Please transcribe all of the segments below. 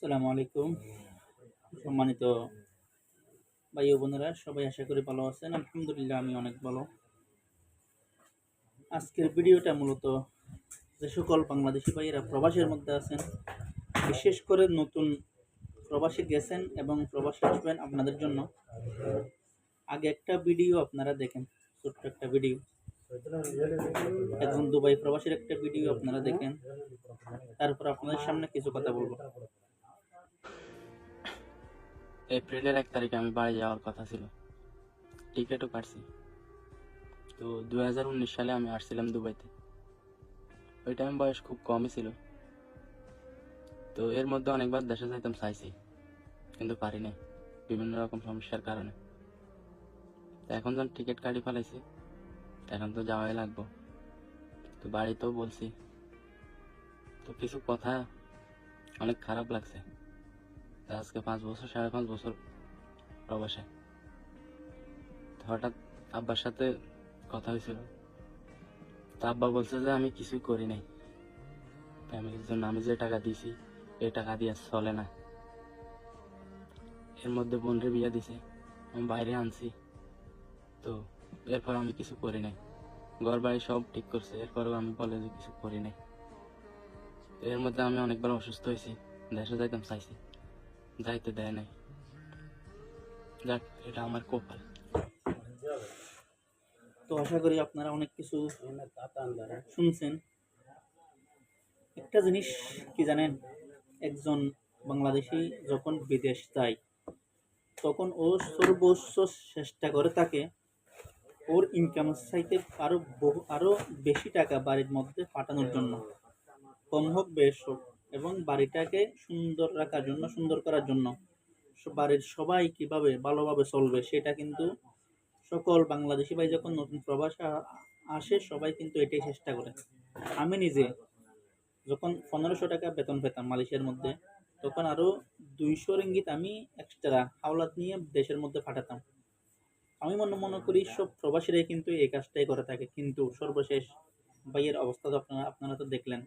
আসসালামু আলাইকুম। সম্মানিত ভাই বোনেরা, সবাই আশা করি ভালো আছেন। আলহামদুলিল্লাহ, আমি অনেক ভালো। আজকের ভিডিওটা মূলত যে সকল বাংলাদেশি ভাইয়েরা প্রবাসের মধ্যে আছেন, বিশেষ করে নতুন প্রবাসে গেছেন এবং প্রবাসে আসবেন আপনাদের জন্য, আগে একটা ভিডিও আপনারা দেখেন, ছোট্ট একটা ভিডিও। একজন দুবাই প্রবাসীর একটা ভিডিও আপনারা দেখেন। তারপর আপনাদের সামনে কিছু কথা বলব। এপ্রিলের এক তারিখে আমি বাড়ি যাওয়ার কথা ছিল। টিকিটও কাটছি। তো দু হাজার উনিশ সালে আমি আসছিলাম দুবাইতে। ওই টাইম বয়স খুব কমই ছিল। তো এর মধ্যে অনেকবার দেশে যাইতাম চাইছি, কিন্তু পারি নাই বিভিন্ন রকম সমস্যার কারণে। তো এখন যখন টিকিট কাটি ফেলাইছি, এখন তো যাওয়াই লাগবো। তো বাড়িতেও বলছি, তো কিছু কথা অনেক খারাপ লাগছে। আজকে পাঁচ বছর, সাড়ে পাঁচ বছর প্রবাসে। হঠাৎ আব্বার সাথে কথা হয়েছিল। তা আব্বা বলছে যে, আমি কিছুই করি নাই। ফ্যামিলির জন্য আমি যে টাকা দিছি এই টাকা দিয়ে চলে না। এর মধ্যে বোনরে বিয়ে দিছে, আমি বাইরে আনছি। তো এরপর আমি কিছু করি নাই। ঘর বাড়ি সব ঠিক করছে, এরপরেও আমি বলে যে কিছু করি নাই। এর মধ্যে আমি অনেকবার অসুস্থ হয়েছি দেশে যাইতাম চাইছি। যাইতে দেয় নাই। যাক, এটা আমার কপাল। তো আশা করি আপনারা অনেক কিছু শুনছেন। একটা জিনিস কি জানেন? একজন বাংলাদেশি যখন বিদেশ যায়, তখন ও সর্বোচ্চ চেষ্টা করে থাকে ওর ইনকাম চাইতে আরও বহু আরও বেশি টাকা বাড়ির মধ্যে পাঠানোর জন্য। কম হোক, বেশ হোক। এবং বাড়িটাকে সুন্দর রাখার জন্য, সুন্দর করার জন্য বাড়ির সবাই কীভাবে ভালোভাবে চলবে সেটা কিন্তু সকল বাংলাদেশি ভাই যখন নতুন প্রবাসে আসে, সবাই কিন্তু এটাই চেষ্টা করে। আমি নিজে যখন পনেরোশো টাকা বেতন পেতাম মালয়েশিয়ার মধ্যে, তখন আরও দুইশো রিঙ্গিত আমি এক্সট্রা হাওলাত নিয়ে দেশের মধ্যে পাঠাতাম। আমি মনে মনে করি সব প্রবাসীরাই কিন্তু এই কাজটাই করে থাকে। কিন্তু সর্বশেষ ভাইয়ের অবস্থা তো আপনারা আপনারা তো দেখলেন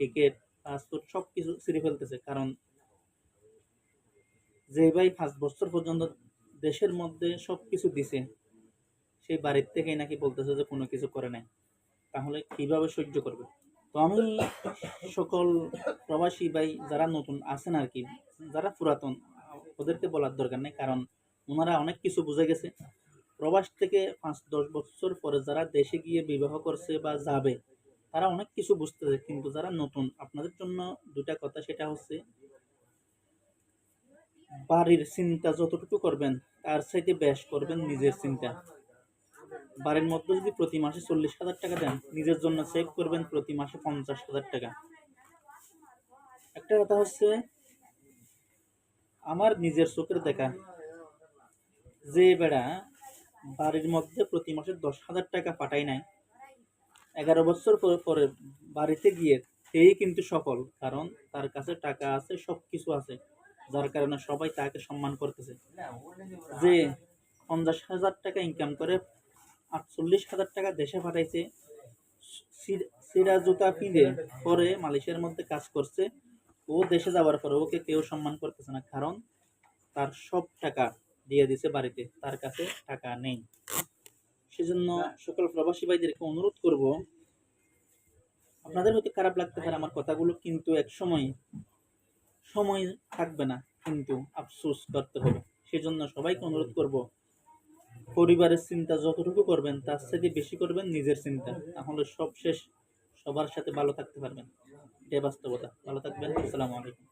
টিকিট পাসপোর্ট সব কিছু ছিঁড়ে ফেলতেছে। কারণ যে ভাই পাঁচ বছর পর্যন্ত দেশের মধ্যে সব কিছু দিছে সেই বাড়ির থেকেই নাকি বলতেছে যে কোনো কিছু করে নাই। তাহলে কীভাবে সহ্য করবে? তো আমি সকল প্রবাসী ভাই যারা নতুন আছেন আর কি, যারা পুরাতন, ওদেরকে বলার দরকার নেই। কারণ ওনারা অনেক কিছু বুঝে গেছে। প্রবাস থেকে পাঁচ দশ বছর পরে যারা দেশে গিয়ে বিবাহ করছে বা যাবে তারা অনেক কিছু বুঝতেছে, কিন্তু যারা নতুন, আপনাদের জন্য দুটা কথা, সেটা হচ্ছে বাড়ির চিন্তা যতটুকু করবেন, তার চাইতে ব্যাস করবেন নিজের চিন্তা। বাড়ির মধ্যে যদি প্রতি মাসে চল্লিশ হাজার টাকা দেন, নিজের জন্য সেভ করবেন প্রতি মাসে পঞ্চাশ হাজার টাকা। একটা কথা হচ্ছে, আমার নিজের চোখের দেখা, যে বেড়া বাড়ির মধ্যে প্রতি মাসে দশ হাজার টাকা পাঠায় নাই এগারো বছর পরে পরে বাড়িতে গিয়ে সেই কিন্তু সফল, কারণ তার কাছে টাকা আছে সব কিছু আছে, যার কারণে সবাই তাকে সম্মান করতেছে। যে পঞ্চাশ হাজার টাকা ইনকাম করে আটচল্লিশ হাজার টাকা দেশে পাঠাইছে সিরা জুতা পিঁধে পরে মালয়েশিয়ার মধ্যে কাজ করছে, ও দেশে যাওয়ার পরে ওকে কেউ সম্মান করতেছে না, কারণ তার সব টাকা দিয়ে দিছে বাড়িতে, তার কাছে টাকা নেই। সেজন্য সকল প্রবাসী ভাইদেরকে অনুরোধ করব আপনাদের হয়তো খারাপ লাগতে পারে আমার কথাগুলো কিন্তু এক সময় সময় থাকবে না কিন্তু আফসোস করতে হবে। সেজন্য সবাইকে অনুরোধ করব পরিবারের চিন্তা যতটুকু করবেন তার থেকে বেশি করবেন নিজের চিন্তা। তাহলে সব শেষ সবার সাথে ভালো থাকতে পারবেন। এটাই বাস্তবতা। ভালো থাকবেন। আসসালামু আলাইকুম।